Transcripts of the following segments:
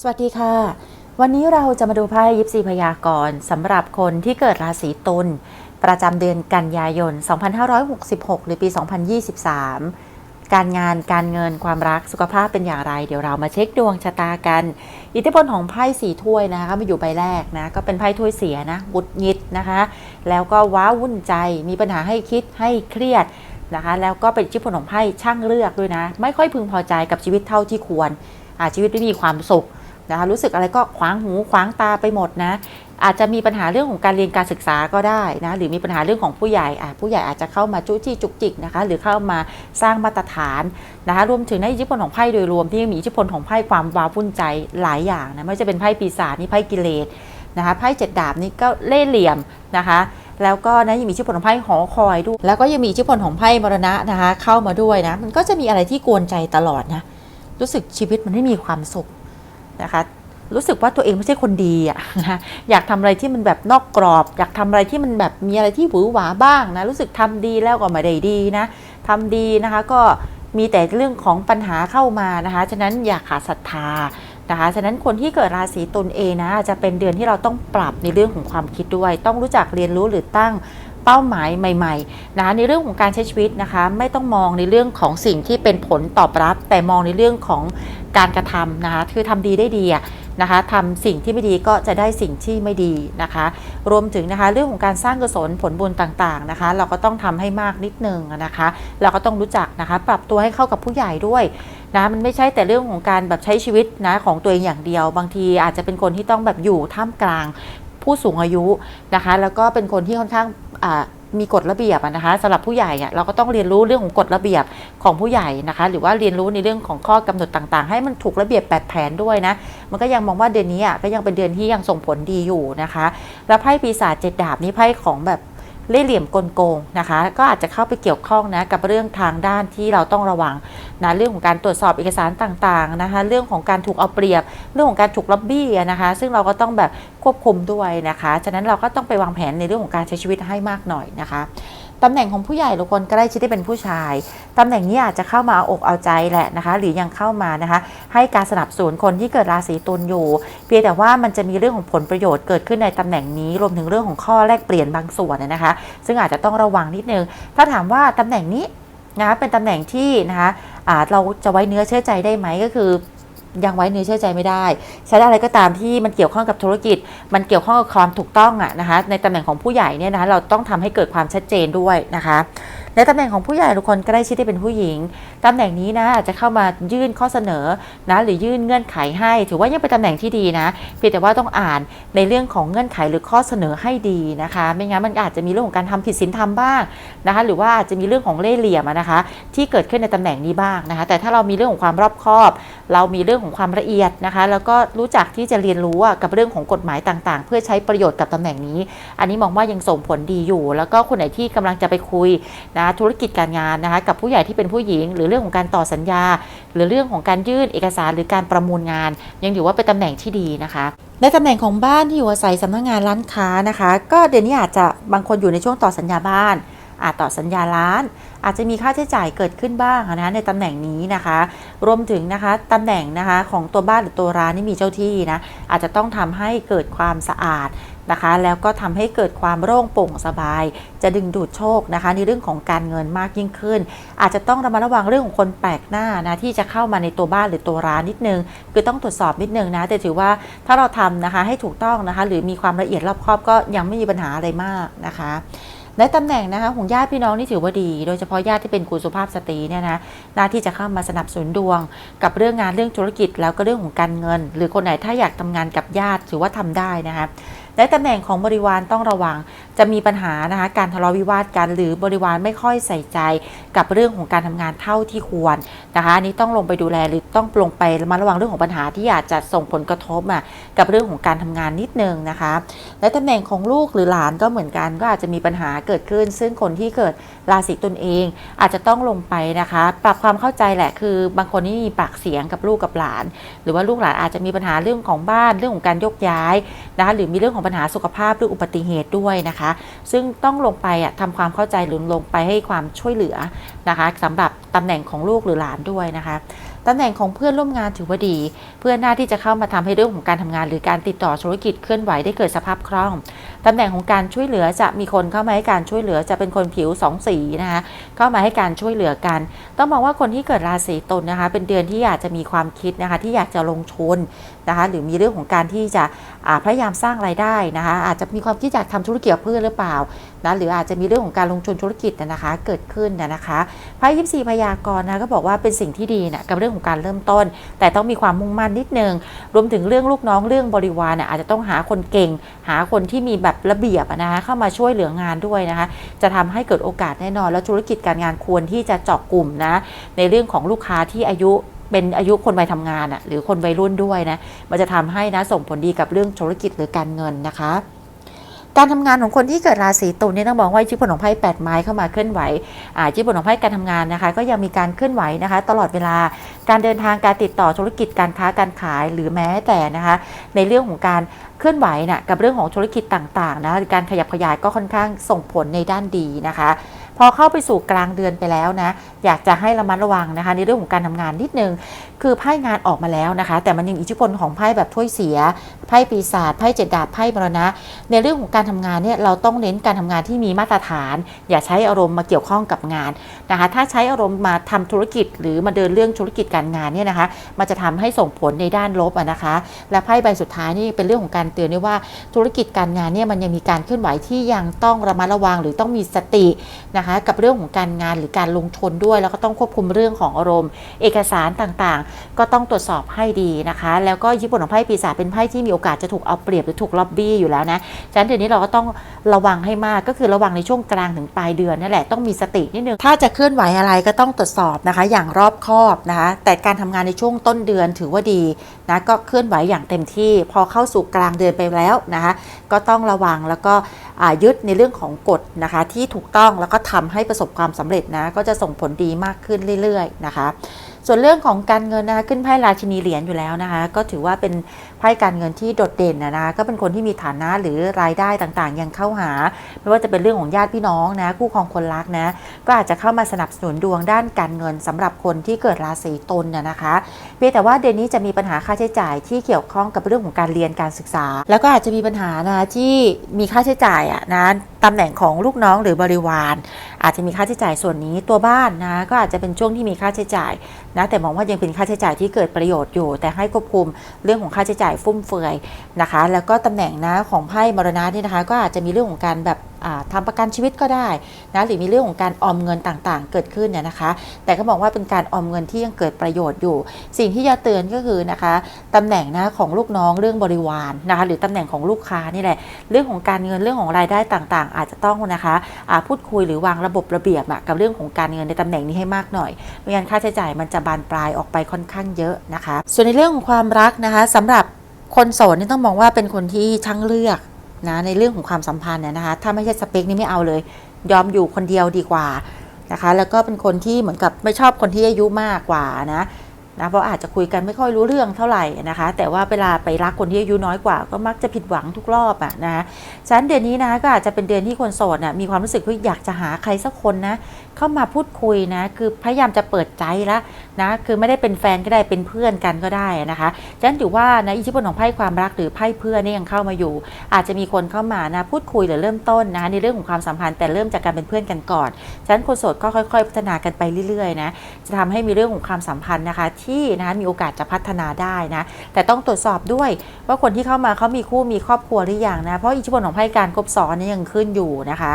สวัสดีค่ะ วันนี้เราจะมาดูไพ่ยิปซีพยากรณ์สำหรับคนที่เกิดราศีตุลประจำเดือนกันยายน 2566 หรือปี 2023 การงานการเงินความรักสุขภาพเป็นอย่างไร เดี๋ยวเรามาเช็คดวงชะตากัน อิทธิพลของไพ่สีถ้วยนะคะมาอยู่ใบแรกนะ ก็เป็นไพ่ถ้วยเสียนะบุดหงิดนะคะ แล้วก็ว้าวุ่นใจมีปัญหาให้คิดให้เครียด นะคะแล้วก็เป็นอิทธิพลของไพ่ช่างเลือกด้วยนะ ไม่ค่อยพึงพอใจกับชีวิตเท่าที่ควรอ่าชีวิตไม่มีความสุขนะคะรู้สึกอะไรก็ขวางหูขวางตาไปหมดนะอาจจะมีปัญหาเรื่องของการเรียนการศึกษาก็ได้นะหรือมีปัญหาเรื่องของผู้ใหญ่ผู้ใหญ่อาจจะเข้ามาจุ้จี้จุกจิกนะคะหรือเข้ามาสร้างมาตรฐานนะคะรวมถึงในอิทธิพลของไพ่โดยรวมที่มีอิทธิพลของไพ่ความว้าวุ่นใจหลายอย่างนะไม่ว่าจะเป็นไพ่ปีศาจนี่ไพ่กิเลสนะคะไพ่เจ็ดดาบนี่ก็เล่ห์เหลี่ยมนะคะ แล้วก็นะยังมีอิทธิพลของไพ่หอคอยด้วย แล้วก็ยังมีอิทธิพลของไพ่มรณะนะคะ เข้ามาด้วยนะ มันก็จะมีอะไรที่กวนใจตลอดนะ รู้สึกชีวิตมันไม่มีความสุขนะคะ รู้สึกว่าตัวเองไม่ใช่คนดีอะนะอยากทำอะไรที่มันแบบนอกกรอบ อยากทำอะไรที่มันแบบมีอะไรที่หวือหวาบ้างนะ รู้สึกทำดีแล้วก็ไม่ได้ดีนะทำดีนะคะก็มีแต่เรื่องของปัญหาเข้ามานะคะ ฉะนั้นอย่าขาดศรัทธา นะคะฉะนั้นคนที่เกิดราศีตุลเองนะจะเป็นเดือนที่เราต้องปรับในเรื่องของความคิดด้วย ต้องรู้จักเรียนรู้หรือตั้งเป้าหมายใหม่ๆนะคะในเรื่องของการใช้ชีวิตนะคะ ไม่ต้องมองในเรื่องของสิ่งที่เป็นผลตอบรับ แต่มองในเรื่องของการกระทำนะคะคือทำดีได้ดีนะคะทำสิ่งที่ไม่ดีก็จะได้สิ่งที่ไม่ดีนะคะ รวมถึงนะคะเรื่องของการสร้างกุศลผลบุญต่างๆนะคะ เราก็ต้องทำให้มากนิดนึงนะคะ เราก็ต้องรู้จักนะคะ ปรับตัวให้เข้ากับผู้ใหญ่ด้วย นะมันไม่ใช่แต่เรื่องของการแบบใช้ชีวิตนะของตัวเองอย่างเดียว บางทีอาจจะเป็นคนที่ต้องแบบอยู่ท่ามกลางผู้สูงอายุนะคะ แล้วก็เป็นคนที่ค่อนข้างมีกฎระเบียบนะคะสำหรับผู้ใหญ่เราก็ต้องเรียนรู้เรื่องของกฎระเบียบของผู้ใหญ่นะคะ หรือว่าเรียนรู้ในเรื่องของข้อกำหนดต่างๆ ให้มันถูกระเบียบแปดแผนด้วยนะมันก็ยังมองว่าเดือนนี้อะก็ยังเป็นเดือนที่ยังส่งผลดีอยู่นะคะ แล้วไพ่ปีศาจเจ็ดดาบนี่ไพ่ของแบบเล่เหลี่ยมกลโกงนะคะ ก็อาจจะเข้าไปเกี่ยวข้องนะกับเรื่องทางด้านที่เราต้องระวัง นะเรื่องของการตรวจสอบเอกสารต่างๆนะคะเรื่องของการถูกเอาเปรียบ เรื่องของการถูกล็อบบี้นะคะซึ่งเราก็ต้องแบบควบคุมด้วยนะคะฉะนั้นเราก็ต้องไปวางแผนในเรื่องของการใช้ชีวิตให้มากหน่อยนะคะตำแหน่งของผู้ใหญ่ทุกคนก็ได้ชิดได้เป็นผู้ชาย ตำแหน่งนี้อาจจะเข้ามาเอาอกเอาใจแหละนะคะ หรือยังเข้ามานะคะ ให้การสนับสนุนคนที่เกิดราศีตุลอยู่ เพียงแต่ว่ามันจะมีเรื่องของผลประโยชน์เกิดขึ้นในตำแหน่งนี้ รวมถึงเรื่องของข้อแลกเปลี่ยนบางส่วนนะคะ ซึ่งอาจจะต้องระวังนิดนึง ถ้าถามว่าตำแหน่งนี้ นะคะเป็นตำแหน่งที่นะคะอ่าเราจะไว้เนื้อเชื่อใจได้ไหมก็คือยังไว้เนื้อเชื่อใจไม่ได้ใช้อะไรก็ตามที่มันเกี่ยวข้องกับธุรกิจ มันเกี่ยวข้องกับความถูกต้องอะนะคะในตำแหน่งของผู้ใหญ่เนี่ยนะคะเราต้องทำให้เกิดความชัดเจนด้วยนะคะ ในตำแหน่งของผู้ใหญ่ทุกคนก็ได้ชื่อได้เป็นผู้หญิงตำแหน่งนี้นะอาจจะเข้ามายื่นข้อเสนอนะหรือยื่นเงื่อนไขให้ ถือว่ายังเป็นตำแหน่งที่ดีนะเพียงแต่ว่าต้องอ่านในเรื่องของเงื่อนไขหรือข้อเสนอให้ดีนะคะ ไม่งั้นมันอาจจะมีเรื่องของการทำผิดศีลธรรมบ้างนะคะหรือว่าอาจจะมีเรื่องของเล่ห์เหลี่ยมนะคะ ที่เกิดขึ้นในตำแหน่งนี้บ้างนะคะ แต่ถ้าเรามีเรื่องของความรอบคอบ เรามีเรื่องของความละเอียดนะคะ แล้วก็รู้จักที่จะเรียนรู้กับเรื่องของกฎหมายต่างๆ เพื่อใช้ประโยชน์กับตำแหน่งนี้ อันนี้มองว่ายังส่งผลดีอยู่ แล้วก็คนไหนที่กำลังจะไปคุยนะธุรกิจการงานนะคะกับผู้ใหญ่ที่เป็นผู้หญิง หรือเรื่องของการต่อสัญญา หรือเรื่องของการยื่นเอกสารหรือการประมูลงาน ยังถือว่าเป็นตำแหน่งที่ดีนะคะในตำแหน่งของบ้านที่อยู่อาศัยสำนักงานร้านค้านะคะ ก็เดือนนี้อาจจะบางคนอยู่ในช่วงต่อสัญญาบ้าน อาจต่อสัญญาร้าน อาจจะมีค่าใช้จ่ายเกิดขึ้นบ้างนะในตำแหน่งนี้นะคะ รวมถึงนะคะตำแหน่งนะคะของตัวบ้านหรือตัวร้านนี่มีเจ้าที่นะอาจจะต้องทำให้เกิดความสะอาด นะคะ แล้วก็ทำให้เกิดความโล่งโปร่งสบาย จะดึงดูดโชคนะคะ ในเรื่องของการเงินมากยิ่งขึ้น อาจจะต้องระมัดระวังเรื่องของคนแปลกหน้านะที่จะเข้ามาในตัวบ้านหรือตัวร้านนิดนึง คือต้องตรวจสอบนิดนึงนะ แต่ถือว่าถ้าเราทำนะคะให้ถูกต้องนะคะ หรือมีความละเอียดรอบคอบก็ยังไม่มีปัญหาอะไรมากนะคะในตำแหน่งนะคะของญาติพี่น้องนี่ถือว่าดี โดยเฉพาะญาติที่เป็นคุณสุภาพสตรีเนี่ยนะหน้าที่จะเข้ามาสนับสนุนดวง กับเรื่องงานเรื่องธุรกิจแล้วก็เรื่องของการเงิน หรือคนไหนถ้าอยากทำงานกับญาติถือว่าทำได้นะคะ และตำแหน่งของบริวารต้องระวัง จะมีปัญหานะคะการทะเลาะวิวาทกัน หรือบริวารไม่ค่อยใส่ใจกับเรื่องของการทำงานเท่าที่ควรนะคะอันนี้ต้องลงไปดูแลหรือต้องลงไประมาระวังเรื่องของปัญหาที่อาจจะส่งผลกระทบอะกับเรื่องของการทำงานนิดนึงนะคะ และตำแหน่งของลูกหรือหลานก็เหมือนกันก็อาจจะมีปัญหาเกิดขึ้น ซึ่งคนที่เกิด ราศีตุลเองอาจจะต้องลงไปนะคะ ปรับความเข้าใจแหละคือบางคนนี่มีปากเสียงกับลูกกับหลาน หรือว่าลูกหลานอาจจะมีปัญหาเรื่องของบ้านเรื่องของการยกย้ายนะคะหรือมีเรื่องของปัญหาสุขภาพหรืออุบัติเหตุด้วยนะคะ ซึ่งต้องลงไปอะทำความเข้าใจหรือลงไปให้ความช่วยเหลือนะคะสำหรับตำแหน่งของลูกหรือหลานด้วยนะคะตำแหน่งของเพื่อนร่วมงานถือว่าดี เพื่อนหน้าที่จะเข้ามาทำให้เรื่องของการทำงาน หรือการติดต่อธุรกิจเคลื่อนไหวได้เกิดสภาพคล่อง ตำแหน่งของการช่วยเหลือจะมีคนเข้ามาให้การช่วยเหลือจะเป็นคนผิวสองสีนะคะเข้ามาให้การช่วยเหลือกัน ต้องบอกว่าคนที่เกิดราศีตุลนะคะ เป็นเดือนที่อยากจะมีความคิดนะคะที่อยากจะลงทุนนะคะหรือมีเรื่องของการที่จะพยายามสร้างรายได้นะคะอาจจะมีความคิดอยากทำธุรกิจเพื่อหรือเปล่านะหรืออาจจะมีเรื่องของการลงทุนธุรกิจนะคะเกิดขึ้นนะนะคะไพ่ยิปซีพยากรณ์นะก็บอกว่าเป็นสิ่งที่ดีนะกับเรื่องของการเริ่มต้น แต่ต้องมีความมุ่งมั่นนิดนึง รวมถึงเรื่องลูกน้องเรื่องบริวารนี่ยอาจจะต้องหาคนเก่ง หาคนที่มีแบบระเบียบนะคะเข้ามาช่วยเหลืองานด้วยนะคะ จะทำให้เกิดโอกาสแน่นอน แล้วธุรกิจการงานควรที่จะเจาะกลุ่มนะในเรื่องของลูกค้าที่อายุเป็นอายุคนวัยทำงานอะหรือคนวัยรุ่นด้วยนะมันจะทำให้นะส่งผลดีกับเรื่องธุรกิจหรือการเงินนะคะ การทำงานของคนที่เกิดราศีตุลเนี่ยต้องบอกว่าอิทธิพลของไพ่แปดไม้เข้ามาเคลื่อนไหวอ่าอิทธิพลของไพ่การทำงานนะคะ ก็ยังมีการเคลื่อนไหวนะคะ ตลอดเวลาการเดินทางการติดต่อธุรกิจการค้าการขายหรือแม้แต่นะคะ ในเรื่องของการเคลื่อนไหวน่ะกับเรื่องของธุรกิจต่างๆนะการขยับขยายก็ค่อนข้างส่งผลในด้านดีนะคะ พอเข้าไปสู่กลางเดือนไปแล้วนะ อยากจะให้ระมัดระวังนะคะ ในเรื่องของการทำงานนิดนึง คือไพ่งานออกมาแล้วนะคะ แต่มันยังอิทธิพลของไพ่แบบถ้วยเสีย ไพ่ปีศาจ ไพ่เจ็ดดาบ ไพ่มรณะ ในเรื่องของการทำงานเนี่ย เราต้องเน้นการทำงานที่มีมาตรฐาน อย่าใช้อารมณ์มาเกี่ยวข้องกับงานนะคะ ถ้าใช้อารมณ์มาทำธุรกิจ หรือมาเดินเรื่องธุรกิจการงานเนี่ยนะคะ มันจะทำให้ส่งผลในด้านลบนะคะ และไพ่ใบสุดท้ายนี่เป็นเรื่องของการเตือนด้วยว่าธุรกิจการงานเนี่ยมันยังมีการเคลื่อนไหวที่ยังต้องระมัดระวังหรือต้องมีสตินะคะกับเรื่องของการงานหรือการลงทุนด้วย แล้วก็ต้องควบคุมเรื่องของอารมณ์ เอกสารต่างๆ ก็ต้องตรวจสอบให้ดีนะคะ แล้วก็ญี่ปุ่นของไพ่ปีศาจเป็นไพ่ที่มีโอกาสจะถูกเอาเปรียบหรือถูกล็อบบี้อยู่แล้วนะฉะนั้นเดี๋ยวนี้เราก็ต้องระวังให้มากก็คือระวังในช่วงกลางถึงปลายเดือนนั่นแหละต้องมีสตินิดนึงถ้าจะเคลื่อนไหวอะไรก็ต้องตรวจสอบนะคะ อย่างรอบคอบนะคะแต่การทำงานในช่วงต้นเดือนถือว่าดีนะก็เคลื่อนไหวอย่างเต็มที่ พอเข้าสู่กลางเดือนไปแล้วนะคะก็ต้องระวังแล้วก็ ยึดในเรื่องของกฎนะคะที่ถูกต้องแล้วก็ทำให้ประสบความสำเร็จนะก็จะส่งผลดีมากขึ้นเรื่อยๆนะคะ ส่วนเรื่องของการเงินนะคะขึ้นไพ่ราชินีเหรียญอยู่แล้วนะคะก็ถือว่าเป็นไพ่การเงินที่โดดเด่นนะนะคะก็เป็นคนที่มีฐานะหรือรายได้ต่างๆ ยังเข้าหา ไม่ว่าจะเป็นเรื่องของญาติพี่น้องนะคู่ครองคนรักนะก็อาจจะเข้ามาสนับสนุนดวงด้านการเงินสำหรับคนที่เกิดราศีตุลนะนะคะเพียงแต่ว่าเดือนนี้จะมีปัญหาค่าใช้จ่ายที่เกี่ยวข้องกับเรื่องของการเรียนการศึกษา แล้วก็อาจจะมีปัญหานะที่มีค่าใช้จ่ายอะนะตำแหน่งของลูกน้องหรือบริวารอาจจะมีค่าใช้จ่ายส่วนนี้ตัวบ้านนะก็อาจจะเป็นช่วงที่มีค่าใช้จ่ายนะแต่มองว่ายังเป็นค่าใช้จ่ายที่เกิดประโยชน์อยู่ แต่ให้ควบคุมเรื่องของค่าใช้จ่ายฟุ่มเฟือยนะคะ แล้วก็ตำแหน่งนะของไพ่มรณะนี่นะคะ ก็อาจจะมีเรื่องของการแบบทำประกันชีวิตก็ได้นะหรือมีเรื่องของการออมเงินต่างๆ เกิดขึ้นเนี่ยนะคะ แต่ก็บอกว่าเป็นการออมเงินที่ยังเกิดประโยชน์อยู่ สิ่งที่จะเตือนก็คือนะคะตำแหน่งนะของลูกน้องเรื่องบริวารนะคะหรือตำแหน่งของลูกค้านี่แหละ เรื่องของการเงินเรื่องของรายได้ต่างๆ อาจจะต้องนะคะอ่าพูดคุยหรือวางระบบระเบียบกับเรื่องของการเงินในตำแหน่งนี้ให้มากหน่อยไม่งั้นค่าใช้จ่ายมันจะบานปลายออกไปค่อนข้างเยอะนะคะ ส่วนในเรื่องของความรักนะคะสำหรับคนโสดนี่ต้องมองว่าเป็นคนที่ช่างเลือก นะในเรื่องของความสัมพันธ์เนี่ยนะคะ ถ้าไม่ใช่สเปคนี่ไม่เอาเลย ยอมอยู่คนเดียวดีกว่านะคะ แล้วก็เป็นคนที่เหมือนกับไม่ชอบคนที่อายุมากกว่านะนะเพราะอาจจะคุยกันไม่ค่อยรู้เรื่องเท่าไหร่นะคะ แต่ว่าเวลาไปรักคนที่อายุน้อยกว่า ก็มักจะผิดหวังทุกรอบอะนะฉะนั้นเดือนนี้นะก็อาจจะเป็นเดือนที่คนโสดนะมีความรู้สึกว่าอยากจะหาใครสักคนนะ เข้ามาพูดคุยนะคือพยายามจะเปิดใจแล้วนะคือไม่ได้เป็นแฟนก็ได้เป็นเพื่อนกันก็ได้นะคะฉะนั้นถือว่านะอิทธิพลของไพ่ความรักหรือไพ่เพื่อนนี่ยังเข้ามาอยู่ อาจจะมีคนเข้ามานะพูดคุยหรือเริ่มต้นนะในเรื่องของความสัมพันธ์แต่เริ่มจากการเป็นเพื่อนกันก่อนฉะนั้นคนโสดก็ค่อย ๆ พัฒนากันไปเรื่อยๆนะจะทำให้มีเรื่องของความสัมพันธ์นะคะ ที่นะมีโอกาสจะพัฒนาได้นะแต่ต้องตรวจสอบด้วยว่าคนที่เข้ามาเขามีคู่มีครอบครัวหรือยังนะเพราะอิทธิพลของไพ่การคบซ้อนนี่ยังขึ้นอยู่นะคะ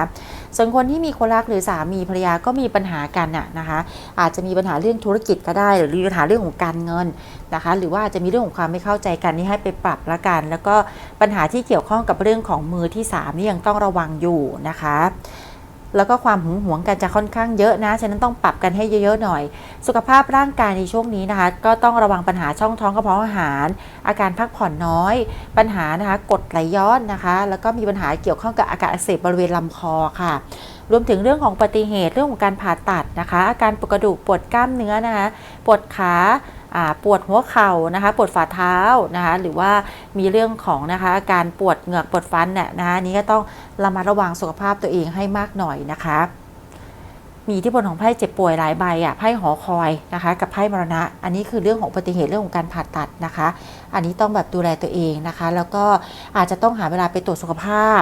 ส่วนคนที่มีคนรักหรือสามีภรรยาก็มีปัญหากันน่ะนะคะ อาจจะมีปัญหาเรื่องธุรกิจก็ได้ หรือมีปัญหาเรื่องของการเงินนะคะ หรือว่าอาจจะมีเรื่องของความไม่เข้าใจกันนี่ให้ไปปรับละกัน แล้วก็ปัญหาที่เกี่ยวข้องกับเรื่องของมือที่สามนี่ยังต้องระวังอยู่นะคะ แล้วก็ความหึงหวงกันจะค่อนข้างเยอะนะ ฉะนั้นต้องปรับกันให้เยอะๆหน่อย สุขภาพร่างกายในช่วงนี้นะคะ ก็ต้องระวังปัญหาช่องท้องกระเพาะอาหาร อาการพักผ่อนน้อย ปัญหานะคะกดไหลย้อนนะคะ แล้วก็มีปัญหาเกี่ยวข้องกับอาการอักเสบบริเวณลำคอค่ะรวมถึงเรื่องของอุบัติเหตุเรื่องของการผ่าตัดนะคะ อาการปวดกระดูกปวดกล้ามเนื้อนะคะปวดขา ปวดหัวเข่านะคะ ปวดฝ่าเท้านะคะ หรือว่ามีเรื่องของนะคะอาการปวดเหงือกปวดฟันเนี่ยนะคะนี้ก็ต้องระมัดระวังสุขภาพตัวเองให้มากหน่อยนะคะ มีทธิพลของไพ่เจ็บป่วยหลายใบอะไพ่หอคอยนะคะ กับไพ่มรณะ อันนี้คือเรื่องของอุบัติเหตุเรื่องของการผ่าตัดนะคะ อันนี้ต้องแบบดูแลตัวเองนะคะ แล้วก็อาจจะต้องหาเวลาไปตรวจสุขภาพ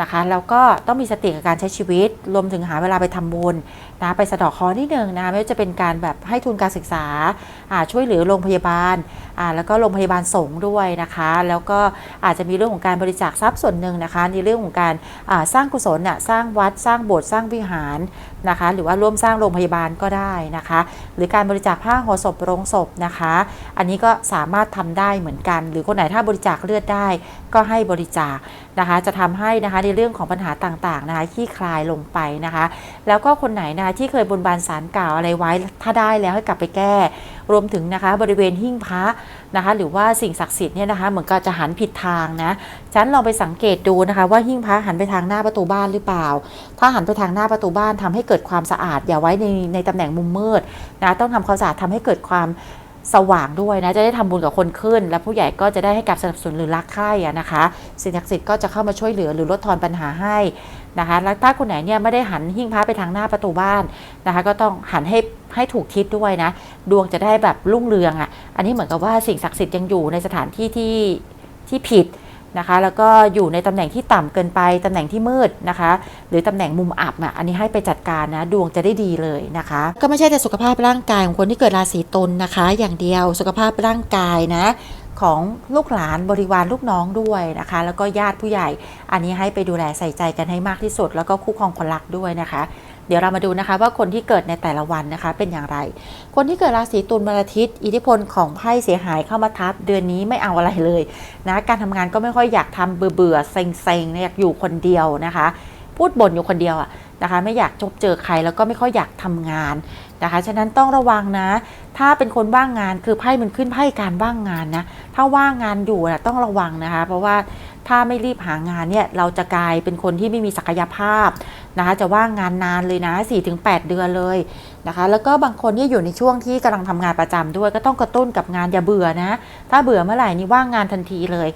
นะคะแล้วก็ต้องมีสติกับการใช้ชีวิต รวมถึงหาเวลาไปทำบุญ นะไปสะดอกคอนิดนึงนะไม่ว่าจะเป็นการแบบให้ทุนการศึกษาช่วยเหลือโรงพยาบาล แล้วก็โรงพยาบาลสงด้วยนะคะ แล้วก็อาจจะมีเรื่องของการบริจาคทรัพย์ส่วนหนึ่งนะคะในเรื่องของการสร้างกุศลน่ะสร้างวัดสร้างโบสถ์สร้างวิหารนะคะ หรือว่าร่วมสร้างโรงพยาบาลก็ได้นะคะ หรือการบริจาคผ้าห่อศพโรงศพนะคะ อันนี้ก็สามารถทำได้เหมือนกัน หรือคนไหนถ้าบริจาคเลือดได้ก็ให้บริจาคนะคะ จะทำให้นะคะในเรื่องของปัญหาต่างๆนะคะขี้คลายลงไปนะคะ แล้วก็คนไหนนะคะที่เคยบนบานสารกล่าวอะไรไว้ ถ้าได้แล้วให้กลับไปแก้ รวมถึงนะคะบริเวณหิ้งพระนะคะ หรือว่าสิ่งศักดิ์สิทธิ์เนี่ยนะคะเหมือนกับจะหันผิดทางนะฉะนันลองไปสังเกตดูนะคะ ว่าหิ้งพระหันไปทางหน้าประตูบ้านหรือเปล่า ถ้าหันไปทางหน้าประตูบ้านทำให้เกิดความสะอาด อย่าไว้ในในตำแหน่งมุมมืดนะต้องทำความสะอาดทำให้เกิดความสว่างด้วยนะ จะได้ทำบุญกับคนขึ้น และผู้ใหญ่ก็จะได้ให้การสนับสนุนหรือรักใคร่นะคะ สิ่งศักดิ์สิทธิ์ก็จะเข้ามาช่วยเหลือหรือลดทอนปัญหาให้ นะคะ แล้วถ้าคนไหนเนี่ยไม่ได้หันหิ้งพระไปทางหน้าประตูบ้านนะคะ ก็ต้องหันให้ให้ถูกทิศด้วยนะ ดวงจะได้แบบรุ่งเรืองอะ่ะ อันนี้เหมือนกับว่าสิ่งศักดิ์สิทธิ์ยังอยู่ในสถานที่ที่ที่ผิดนะคะ แล้วก็อยู่ในตำแหน่งที่ต่ำเกินไปตำแหน่งที่มืดนะคะ หรือตำแหน่งมุมอับอะอันนี้ให้ไปจัดการนะ ดวงจะได้ดีเลยนะคะ ก็ไม่ใช่แต่สุขภาพร่างกายของคนที่เกิดราศีตุลนะคะ อย่างเดียวสุขภาพร่างกายนะ ของลูกหลานบริวารลูกน้องด้วยนะคะ แล้วก็ญาติผู้ใหญ่ อันนี้ให้ไปดูแลใส่ใจกันให้มากที่สุด แล้วก็คู่ครองคนรักด้วยนะคะ เดี๋ยวเรามาดูนะคะว่าคนที่เกิดในแต่ละวันนะคะเป็นอย่างไร คนที่เกิดราศีตุลวันอาทิตย์ อิทธิพลของไพ่เสียหายเข้ามาทับ เดือนนี้ไม่เอาอะไรเลยนะการทำงานก็ไม่ค่อยอยากทำเบื่อเบื่อเซ็งเซ็งๆอยากอยู่คนเดียวนะคะ พูดบ่นอยู่คนเดียวอะนะคะไม่อยากจบเจอใครแล้วก็ไม่ค่อยอยากทำงาน นะคะ ฉะนั้นต้องระวังนะ ถ้าเป็นคนว่างงานคือไพ่มันขึ้นไพ่การว่างงานนะ ถ้าว่างงานอยู่นะต้องระวังนะคะ เพราะว่าถ้าไม่รีบหางานเนี่ยเราจะกลายเป็นคนที่ไม่มีศักยภาพนะคะจะว่างงานนานเลยนะ 4-8 เดือนเลยนะคะ แล้วก็บางคนที่อยู่ในช่วงที่กำลังทำงานประจำด้วย ก็ต้องกระตุ้นกับงานอย่าเบื่อนะ ถ้าเบื่อเมื่อไหร่นี่ว่างงานทันทีเลย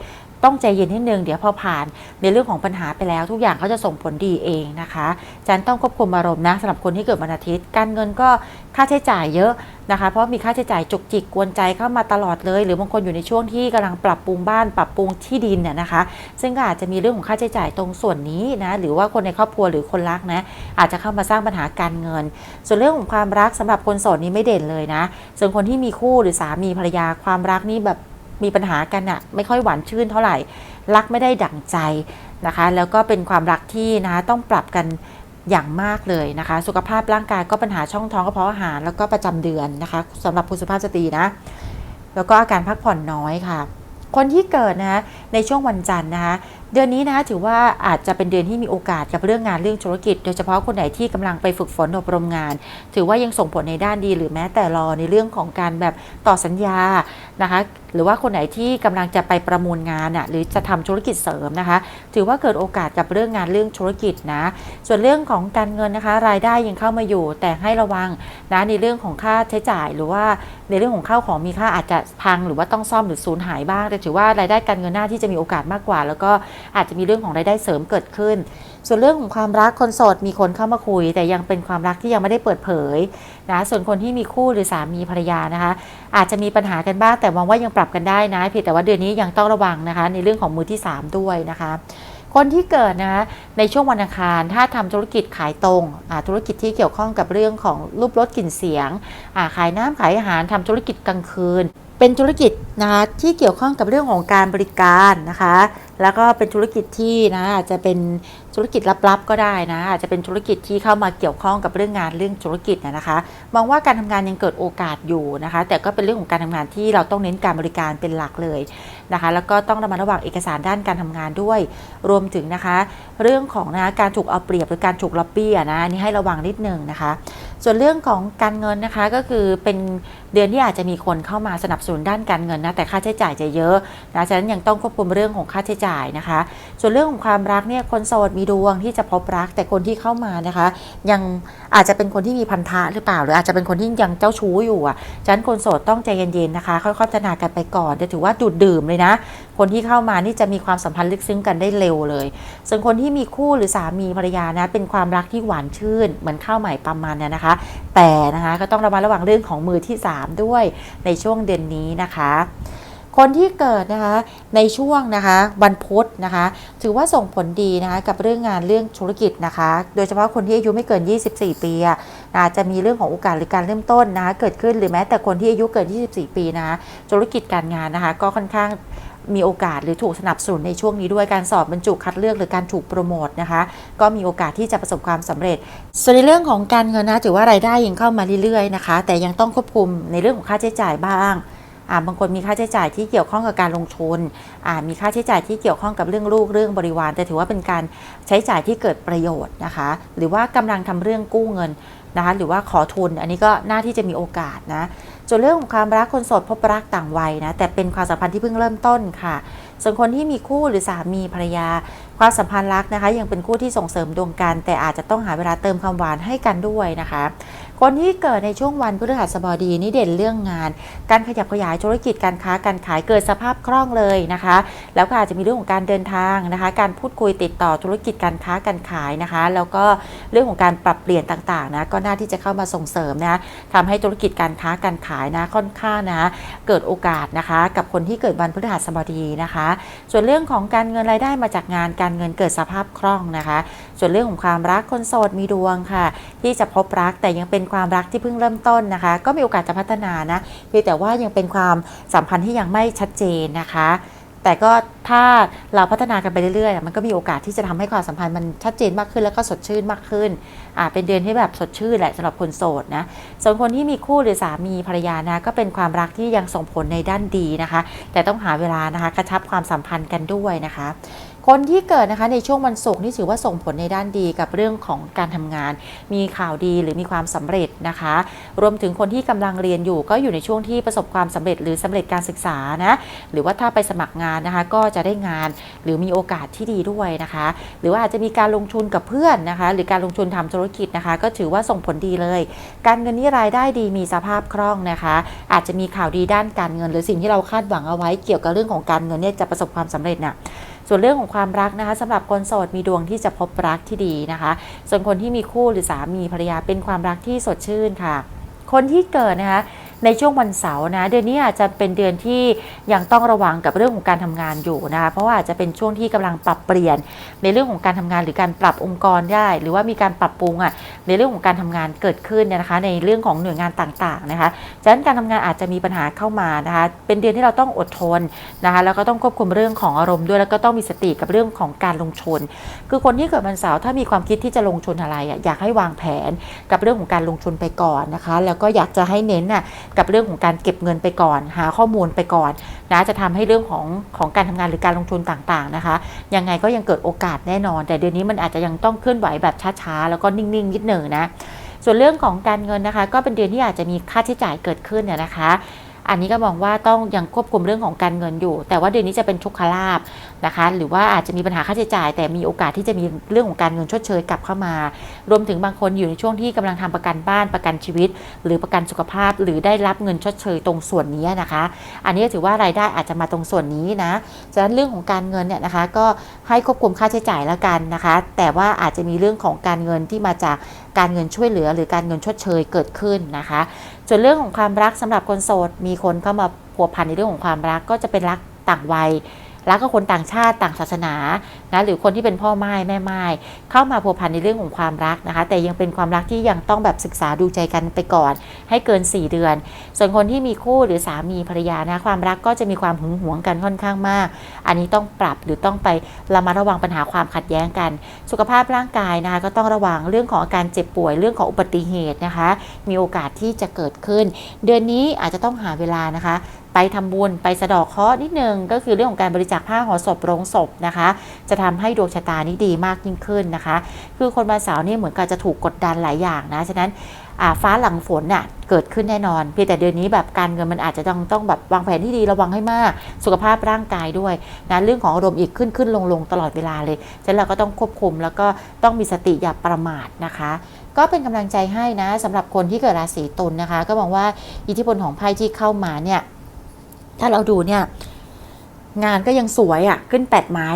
ต้องใจเย็นนิดนึงเดี๋ยวพอผ่านในเรื่องของปัญหาไปแล้ว ทุกอย่างเขาจะส่งผลดีเองนะคะจันต้องควบคุมอารมณ์นะสำหรับคนที่เกิดวันอาทิตย์ การเงินก็ค่าใช้จ่ายเยอะนะคะ เพราะมีค่าใช้จ่ายจุกจิกกวนใจเข้ามาตลอดเลย หรือบางคนอยู่ในช่วงที่กำลังปรับปรุงบ้านปรับปรุงที่ดินเนี่ยนะคะ ซึ่งก็อาจจะมีเรื่องของค่าใช้จ่ายตรงส่วนนี้นะหรือว่าคนในครอบครัวหรือคนรักนะอาจจะเข้ามาสร้างปัญหาการเงิน ส่วนเรื่องของความรักสำหรับคนโสดนี้ไม่เด่นเลยนะส่วนคนที่มีคู่หรือสามีภรรยาความรักนี่แบบ มีปัญหากันอะไม่ค่อยหวานชื่นเท่าไหร่ รักไม่ได้ดั่งใจนะคะ แล้วก็เป็นความรักที่นะต้องปรับกันอย่างมากเลยนะคะ สุขภาพร่างกายก็ปัญหาช่องท้องกระเพาะอาหารแล้วก็ประจำเดือนนะคะสำหรับคุณสุภาพสตรีนะ แล้วก็อาการพักผ่อนน้อยค่ะ คนที่เกิดนะคะในช่วงวันจันทร์นะคะ เดือนนี้นะคะถือว่าอาจจะเป็นเดือนที่มีโอกาสกับเรื่องงานเรื่องธุรกิจ โดยเฉพาะคนไหนที่กำลังไปฝึกฝนอบรมงาน ถือว่ายังส่งผลในด้านดีหรือแม้แต่รอในเรื่องของการแบบต่อสัญญานะคะหรือว่าคนไหนที่กำลังจะไปประมูลงานอะหรือจะทำธุรกิจเสริมนะคะ ถือว่าเกิดโอกาสกับเรื่องงานเรื่องธุรกิจนะ ส่วนเรื่องของการเงินนะคะ รายได้ยังเข้ามาอยู่ แต่ให้ระวังนะในเรื่องของค่าใช้จ่ายหรือว่าในเรื่องของข้าวของมีค่าอาจจะพัง หรือว่าต้องซ่อมหรือสูญหายบ้าง แต่ถือว่ารายได้การเงินหน้าที่จะมีโอกาสมากกว่า แล้วก็อาจจะมีเรื่องของรายได้เสริมเกิดขึ้น ส่วนเรื่องของความรักคนโสดมีคนเข้ามาคุย แต่ยังเป็นความรักที่ยังไม่ได้เปิดเผยนะส่วนคนที่มีคู่หรือสามีภรรยานะคะ อาจจะมีปัญหากันบ้างแต่มองว่ายังปรับกันได้นะเพียงแต่ว่าเดือนนี้ยังต้องระวังนะคะ ในเรื่องของมือที่ 3 ด้วยนะคะคนที่เกิดนะในช่วงวันอังคารถ้าทำธุรกิจขายตรงธุรกิจที่เกี่ยวข้องกับเรื่องของรูปรสกลิ่นเสียง ขายน้ำขายอาหารทำธุรกิจกลางคืน เป็นธุรกิจนะคะที่เกี่ยวข้องกับเรื่องของการบริการนะคะ แล้วก็เป็นธุรกิจที่นะอาจจะเป็นธุรกิจลับๆก็ได้นะอาจจะเป็นธุรกิจที่เข้ามาเกี่ยวข้องกับเรื่องงานเรื่องธุรกิจนะนะคะ มองว่าการทำงานยังเกิดโอกาสอยู่นะคะ แต่ก็เป็นเรื่องของการทำงานที่เราต้องเน้นการบริการเป็นหลักเลยนะคะแล้วก็ต้องระมัดระวังเอกสารด้านการทำงานด้วย รวมถึงนะคะ เรื่องของนะการถูกเอาเปรียบหรือการถูกล็อบบี้นะนี่ให้ระวังนิดนึงนะคะ ส่วนเรื่องของการเงินนะคะก็คือเป็นเดือนที่อาจจะมีคนเข้ามาสนับสนุนด้านการเงินนะแต่ค่าใช้จ่ายจะเยอะนะฉะนั้นยังต้องควบคุมเรื่องของค่าใช้จ่ายนะคะ ส่วนเรื่องของความรักเนี่ยคนโสดมีดวงที่จะพบรัก แต่คนที่เข้ามานะคะ ยังอาจจะเป็นคนที่มีพันธะหรือเปล่า หรืออาจจะเป็นคนที่ยังเจ้าชู้อยู่อะฉะนั้นคนโสดต้องใจเย็นๆนะคะ ค่อยๆพัฒนากันไปก่อนแต่ถือว่าดูดดื่มเลยนะ คนที่เข้ามานี่จะมีความสัมพันธ์ลึกซึ้งกันได้เร็วเลย ส่วนคนที่มีคู่หรือสามีภรรยานะเป็นความรักที่หวานชื่น เหมือนข้าวใหม่ประมาณนั้นนะคะ แต่นะคะก็ต้องระมัดระวังเรื่องของมือที่ 3 ด้วยในช่วงเดือนนี้นะคะ คนที่เกิดนะคะในช่วงนะคะวันพุธนะคะ ถือว่าส่งผลดีนะคะกับเรื่องงานเรื่องธุรกิจนะคะ โดยเฉพาะคนที่อายุไม่เกิน 24 ปีอะอาจจะมีเรื่องของโอกาสหรือการเริ่มต้นนะคะเกิดขึ้นหรือแม้แต่คนที่อายุเกิน 24 ปีนะคะธุรกิจการงานนะคะ ก็ค่อนข้างมีโอกาสหรือถูกสนับสนุนในช่วงนี้ด้วยการสอบบรรจุคัดเลือกหรือการถูกโปรโมทนะคะ ก็มีโอกาสที่จะประสบความสำเร็จ ส่วนในเรื่องของการเงินนะถือว่ารายได้ยังเข้ามาเรื่อยๆนะคะ แต่ยังต้องควบคุมในเรื่องของค่าใช้จ่ายบ้าง บางคนมีค่าใช้จ่ายที่เกี่ยวข้องกับการลงทุนมีค่าใช้จ่ายที่เกี่ยวข้องกับเรื่องลูกเรื่องบริวาร แต่ถือว่าเป็นการใช้จ่ายที่เกิดประโยชน์นะคะ หรือว่ากำลังทำเรื่องกู้เงินนะคะหรือว่าขอทุนอันนี้ก็น่าที่จะมีโอกาสนะส่วนเรื่องของความรักคนโสดพบรักต่างวัยนะแต่เป็นความสัมพันธ์ที่เพิ่งเริ่มต้นค่ะส่วนคนที่มีคู่หรือสามีภรรยา ความสัมพันธ์รักนะคะ ยังเป็นคู่ที่ส่งเสริมดวงกันแต่อาจจะต้องหาเวลาเติมความหวานให้กันด้วยนะคะ คนที่เกิดในช่วงวันพฤหัสบดีนี่เด่นเรื่องงาน การขยับขยายธุรกิจการค้าการขายเกิดสภาพคล่องเลยนะคะ แล้วก็อาจจะมีเรื่องของการเดินทางนะคะ การพูดคุยติดต่อธุรกิจการค้าการขายนะคะ แล้วก็เรื่องของการปรับเปลี่ยนต่างๆนะก็น่าที่จะเข้ามาส่งเสริมนะทำให้ธุรกิจการค้าการขายนะค่อนข้างนะ เกิดโอกาสนะคะ กับคนที่เกิดวันพฤหัสบดีนะคะ ส่วนเรื่องของการเงินรายได้มาจากงานการเงินเกิดสภาพคล่องนะคะ ส่วนเรื่องของความรักคนโสดมีดวงค่ะ ที่จะพบรักแต่ยังเป็นความรักที่เพิ่งเริ่มต้นนะคะ ก็มีโอกาสจะพัฒนานะเพียงแต่ว่ายังเป็นความสัมพันธ์ที่ยังไม่ชัดเจนนะคะ แต่ก็ถ้าเราพัฒนากันไปเรื่อยๆ มันก็มีโอกาสที่จะทำให้ความสัมพันธ์มันชัดเจนมากขึ้นแล้วก็สดชื่นมากขึ้นอ่าเป็นเดือนที่แบบสดชื่นแหละสำหรับคนโสดนะส่วนคนที่มีคู่หรือสามีภรรยานะก็เป็นความรักที่ยังส่งผลในด้านดีนะคะ แต่ต้องหาเวลานะคะกระชับความสัมพันธ์กันด้วยนะคะ คนที่เกิดนะคะในช่วงวันศุกร์นี่ถือว่าส่งผลในด้านดีกับเรื่องของการทำงาน มีข่าวดีหรือมีความสำเร็จนะคะ รวมถึงคนที่กำลังเรียนอยู่ก็อยู่ในช่วงที่ประสบความสำเร็จ หรือสำเร็จการศึกษานะหรือว่าถ้าไปสมัครงานนะคะ ก็จะได้งานหรือมีโอกาสที่ดีด้วยนะคะ หรือว่าอาจจะมีการลงทุนกับเพื่อนนะคะ หรือการลงทุนทำธุรกิจนะคะ ก็ถือว่าส่งผลดีเลย การเงินนี่รายได้ดีมีสภาพคล่องนะคะ อาจจะมีข่าวดีด้านการเงิน หรือสิ่งที่เราคาดหวังเอาไว้เกี่ยวกับเรื่องของการเงินเนี่ยจะประสบความสำเร็จน่ะ ส่วนเรื่องของความรักนะคะสำหรับคนโสดมีดวงที่จะพบรักที่ดีนะคะ ส่วนคนที่มีคู่หรือสามีภรรยาเป็นความรักที่สดชื่นค่ะ คนที่เกิดนะคะ ในช่วงวันเสาร์นะ เดือนนี้อาจจะเป็นเดือนที่ยังต้องระวังกับเรื่องของการทำงานอยู่นะคะเพราะว่าอาจจะเป็นช่วงที่กำลังปรับเปลี่ยน ในเรื่องของการทำงานหรือการปรับองค์กรได้ หรือว่ามีการปรับปรุงอะในเรื่องของการทำงานเกิดขึ้นเนี่ยนะคะ ในเรื่องของหน่วยงานต่างๆนะคะฉะนั้นการทำงานอาจจะมีปัญหาเข้ามานะคะเป็นเดือนที่เราต้องอดทนนะคะแล้วก็ต้องควบคุมเรื่องของอารมณ์ด้วยแล้วก็ต้องมีสติกับเรื่องของการลงทุนคือคนที่เกิดวันเสาร์ถ้ามีความคิดที่จะลงทุนอะไรอะอยากให้วางแผนกับเรื่องของการลงทุนไปก่อนนะคะ แล้วก็อยากจะให้เน้นน่ะกับเรื่องของการเก็บเงินไปก่อน หาข้อมูลไปก่อนนะจะทำให้เรื่องของของการทำงานหรือการลงทุนต่างๆนะคะ ยังไงก็ยังเกิดโอกาสแน่นอน แต่เดือนนี้มันอาจจะยังต้องเคลื่อนไหวแบบช้าๆ แล้วก็นิ่งๆนิดหนึ่งนะส่วนเรื่องของการเงินนะคะ ก็เป็นเดือนที่อาจจะมีค่าใช้จ่ายเกิดขึ้นเนี่ยนะคะ อันนี้ก็มองว่าต้องยังควบคุมเรื่องของการเงินอยู่ แต่ว่าเดือนนี้จะเป็นทุกขลาบนะคะ หรือว่าอาจจะมีปัญหาค่าใช้จ่าย แต่มีโอกาสที่จะมีเรื่องของการเงินชดเชยกลับเข้ามา รวมถึงบางคนอยู่ในช่วงที่กำลังทำประกันบ้านประกันชีวิต หรือประกันสุขภาพ หรือได้รับเงินชดเชยตรงส่วนนี้นะคะ อันนี้ถือว่ารายได้อาจจะมาตรงส่วนนี้นะฉะนั้นเรื่องของการเงินเนี่ยนะคะ ก็ให้ควบคุมค่าใช้จ่ายแล้วกันนะคะ แต่ว่าอาจจะมีเรื่องของการเงินที่มาจาก การเงินช่วยเหลือหรือการเงินชดเชยเกิดขึ้นนะคะ ส่วนเรื่องของความรักสำหรับคนโสด มีคนเข้ามาพัวพันในเรื่องของความรักก็จะเป็นรักต่างวัย รักกับคนต่างชาติต่างศาสนานะหรือคนที่เป็นพ่อไม้แม่ไม้เข้ามาพัวพันในเรื่องของความรักนะคะ แต่ยังเป็นความรักที่ยังต้องแบบศึกษาดูใจกันไปก่อน ให้เกิน 4 เดือน ส่วนคนที่มีคู่หรือสามีภรรยานะความรักก็จะมีความหึงหวงกันค่อนข้างมาก อันนี้ต้องปรับหรือต้องไประมัดระวังปัญหาความขัดแย้งกัน สุขภาพร่างกายนะคะก็ต้องระวังเรื่องของอาการเจ็บป่วยเรื่องของอุบัติเหตุนะคะ มีโอกาสที่จะเกิดขึ้น เดือนนี้อาจจะต้องหาเวลานะคะ ไปทำบุญไปสะดอกเคราะห์นิดนึงก็คือเรื่องของการบริจาคผ้าห่อศพโรงศพนะคะ จะทำให้ดวงชะตานี้ดีมากยิ่งขึ้นนะคะ คือคนวันเสาร์นี่เหมือนกับจะถูกกดดันหลายอย่างนะฉะนั้นฟ้าหลังฝนน่ะเกิดขึ้นแน่นอน เพียงแต่เดือนนี้แบบการเงินมันอาจจะต้องต้องแบบวางแผนที่ดีระวังให้มาก สุขภาพร่างกายด้วยนะเรื่องของอารมณ์อีกขึ้นขึ้นลงลงตลอดเวลาเลยฉะนั้นเราก็ต้องควบคุมแล้วก็ต้องมีสติอย่าประมาทนะคะก็เป็นกำลังใจให้นะสำหรับคนที่เกิดราศีตุลนะคะ ก็มองว่าอิทธิพลของไพ่ที่เข้ามาเนี่ย ถ้าเราดูเนี่ยงานก็ยังสวยอะ่ะขึ้นแปดไม้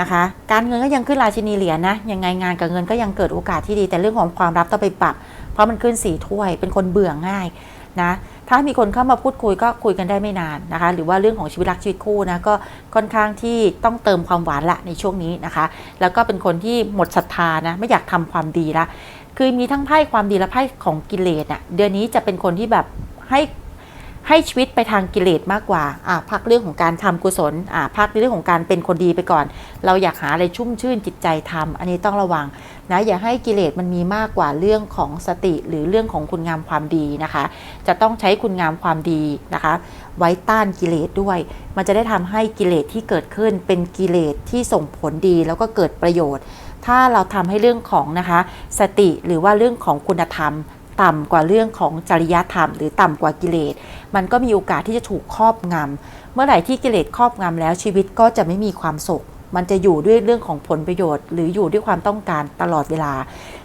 นะคะ การเงินก็ยังขึ้นราชินีเหรียญนะยังไงงานกับเงินก็ยังเกิดโอกาสที่ดี แต่เรื่องของความรักต้องไปปรับ เพราะมันขึ้นสี่ถ้วย เป็นคนเบื่อง่ายนะถ้ามีคนเข้ามาพูดคุยก็คุยกันได้ไม่นานนะคะ หรือว่าเรื่องของชีวิตรักชีวิตคู่นะก็ค่อนข้างที่ต้องเติมความหวานละในช่วงนี้นะคะ แล้วก็เป็นคนที่หมดศรัทธานะไม่อยากทำความดีละคือมีทั้งไพ่ความดีและไพ่ของกิเลสอะเดือนนี้จะเป็นคนที่แบบให้ ให้ชีวิตไปทางกิเลสมากกว่าอ่าพักเรื่องของการทำกุศลอ่าพักในเรื่องของการเป็นคนดีไปก่อน เราอยากหาอะไรชุ่มชื่นจิตใจทำอันนี้ต้องระวังนะอย่าให้กิเลสมันมีมากกว่าเรื่องของสติหรือเรื่องของคุณงามความดีนะคะ จะต้องใช้คุณงามความดีนะคะ ไว้ต้านกิเลสด้วย มันจะได้ทำให้กิเลสที่เกิดขึ้นเป็นกิเลสที่ส่งผลดีแล้วก็เกิดประโยชน์ ถ้าเราทำให้เรื่องของนะคะ สติหรือว่าเรื่องของคุณธรรม ต่ำกว่าเรื่องของจริยธรรม หรือต่ำกว่ากิเลส มันก็มีโอกาสที่จะถูกครอบงำ เมื่อไหร่ที่กิเลสครอบงำแล้วชีวิตก็จะไม่มีความสุข มันจะอยู่ด้วยเรื่องของผลประโยชน์ หรืออยู่ด้วยความต้องการตลอดเวลา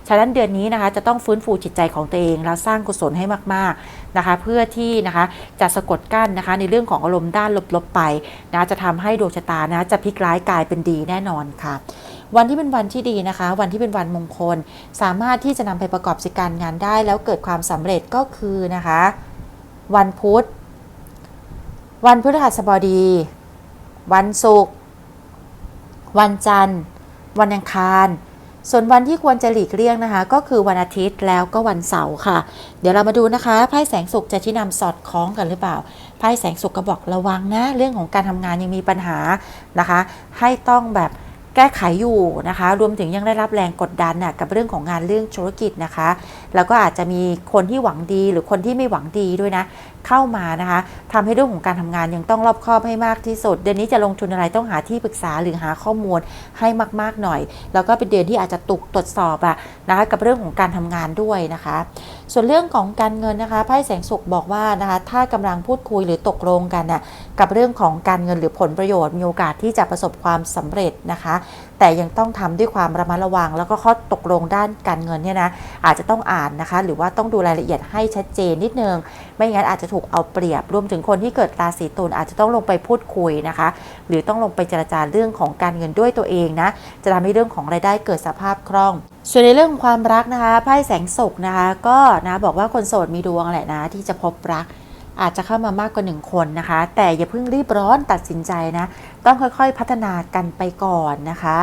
ฉะนั้นเดือนนี้นะคะจะต้องฟื้นฟูจิตใจของตัวเองแล้วสร้างกุศลให้มากๆนะคะ เพื่อที่นะคะจะสะกดกั้นนะคะในเรื่องของอารมณ์ด้านลบๆไปนะจะทำให้ดวงชะตานะจะพลิกร้ายกลายเป็นดีแน่นอนค่ะ วันที่เป็นวันที่ดีนะคะ วันที่เป็นวันมงคล สามารถที่จะนำไปประกอบกิการงานได้ แล้วเกิดความสำเร็จก็คือนะคะ วันพุธ วันพฤหัสบดี วันศุกร์วันจันทร์ วันอังคารส่วนวันที่ควรจะหลีกเลี่ยงนะคะ ก็คือวันอาทิตย์แล้วก็วันเสาร์ค่ะ เดี๋ยวเรามาดูนะคะไพ่แสงสุขจะชี้นำสอดคล้องกันหรือเปล่าไพ่แสงสุขก็บอกระวังนะ เรื่องของการทำงานยังมีปัญหานะคะ ให้ต้องแบบ แก้ไขอยู่นะคะ รวมถึงยังได้รับแรงกดดันน่ะกับเรื่องของงานเรื่องธุรกิจนะคะ แล้วก็อาจจะมีคนที่หวังดีหรือคนที่ไม่หวังดีด้วยนะ เข้ามานะคะทำให้เรื่องของการทำงานยังต้องรอบคอบให้มากที่สุด เดือนนี้จะลงทุนอะไรต้องหาที่ปรึกษาหรือหาข้อมูลให้มากๆหน่อย แล้วก็เป็นเดือนที่อาจจะตุกตรวจสอบอะนะคะกับเรื่องของการทำงานด้วยนะคะ ส่วนเรื่องของการเงินนะคะไพ่แสงสุขบอกว่านะคะถ้ากำลังพูดคุยหรือตกลงกันน่ะกับเรื่องของการเงินหรือผลประโยชน์มีโอกาสที่จะประสบความสำเร็จนะคะแต่ยังต้องทำด้วยความระมัดระวัง แล้วก็ข้อตกลงด้านการเงินเนี่ยนะอาจจะต้องอ่านนะคะ หรือว่าต้องดูรายละเอียดให้ชัดเจนนิดนึง ไม่งั้นอาจจะถูกเอาเปรียบรวมถึงคนที่เกิดราศีตุลอาจจะต้องลงไปพูดคุยนะคะ หรือต้องลงไปเจรจาเรื่องของการเงินด้วยตัวเองนะจะทำให้เรื่องของรายได้เกิดสภาพคล่องส่วนในเรื่องของความรักนะคะไพ่แสงสุกนะคะ ก็นะบอกว่าคนโสดมีดวงแหละนะที่จะพบรัก อาจจะเข้ามามากกว่าหนึ่งคนนะคะ แต่อย่าเพิ่งรีบร้อนตัดสินใจนะ ต้องค่อยๆพัฒนากันไปก่อนนะคะ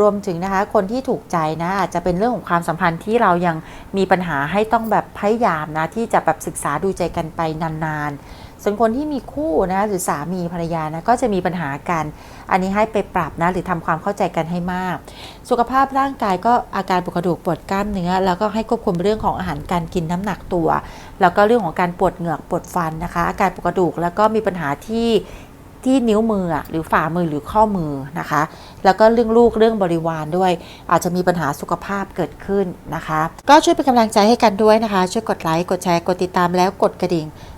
รวมถึงนะคะคนที่ถูกใจนะอาจจะเป็นเรื่องของความสัมพันธ์ที่เรายังมีปัญหาให้ต้องแบบพยายามนะที่จะแบบศึกษาดูใจกันไปนานๆ ส่วนคนที่มีคู่นะหรือสามีภรรยานะก็จะมีปัญหากัน อันนี้ให้ไปปรับนะหรือทำความเข้าใจกันให้มาก สุขภาพร่างกายก็อาการปวดกระดูกปวดกล้ามเนื้อ แล้วก็ให้ควบคุมเรื่องของอาหารการกินน้ำหนักตัว แล้วก็เรื่องของการปวดเหงือกปวดฟันนะคะ อาการปวดกระดูกแล้วก็มีปัญหาที่ที่นิ้วมือหรือฝ่ามือหรือข้อมือนะคะ แล้วก็เรื่องลูกเรื่องบริวารด้วย อาจจะมีปัญหาสุขภาพเกิดขึ้นนะคะ ก็ช่วยเป็นกำลังใจให้กันด้วยนะคะ ช่วยกดไลค์กดแชร์กดติดตามแล้วกดกระดิ่ง